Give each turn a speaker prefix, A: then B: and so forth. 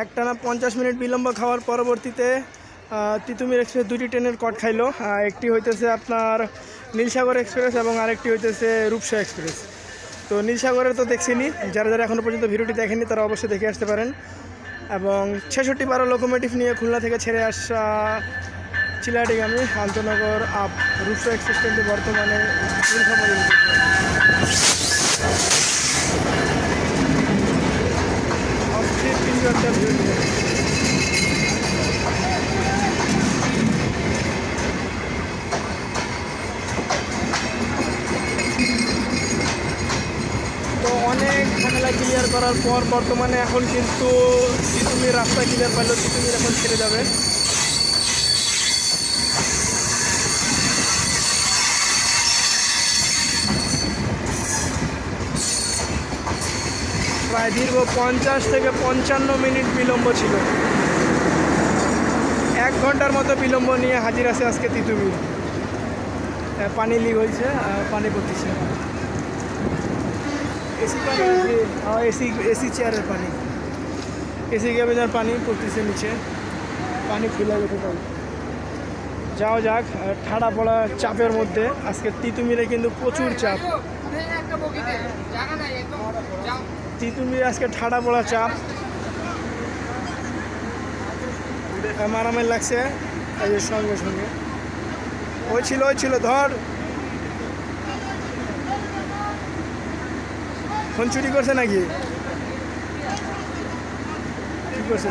A: একটানা পঞ্চাশ মিনিট বিলম্ব খাওয়ার পরবর্তীতে তিতুমির এক্সপ্রেস দুটি ট্রেনের কট খাইলো। একটি হইতেছে আপনার নীলসাগর এক্সপ্রেস এবং আরেকটি হইতেছে রূপসা এক্সপ্রেস। তো নীলসাগরের তো দেখছিনি, যারা যারা এখনও পর্যন্ত ভিডিওটি দেখেনি তারা অবশ্যই দেখে আসতে পারেন। এবং ছেষট্টি বারো লোকোমেটিভ নিয়ে খুলনা থেকে ছেড়ে আসা চিলাটিগামী আন্তনগর আপ রূপসা এক্সপ্রেস কিন্তু বর্তমানে নীলসাগরে অস্থির কিন্তু একটা ভিড় তো অনেক ঝামেলা ক্লিয়ার করার পর বর্তমানে এখন কিন্তু তিতুমি রাস্তা ক্লিয়ার পাইলো তিতুমির এখন ছেড়ে যাবে। প্রায় দীর্ঘ পঞ্চাশ থেকে পঞ্চান্ন মিনিট বিলম্ব ছিল। এক ঘণ্টার মতো বিলম্ব নিয়ে হাজির আছে আজকে তিতুমি পানি লিক হয়েছে পানি পড়তেছে এসি পানি এসি এসি চেয়ারের পানি। এসি ক্যাবেজার পানি পড়তেছে নিচে। পানি ফুলে গেছে তাই যাও যাক ঠাড়া পড়া চাপের মধ্যে আজকে তিতুমিরে কিন্তু প্রচুর চাপ। তিতুমিরে আজকে ঠাড়া পড়া চাপ। মারামারি লাগছে, এই সঙ্গে সঙ্গে। ওই ছিল ওই ছিল, ধর। ফোন চুরি করছে নাকি? কি করছে?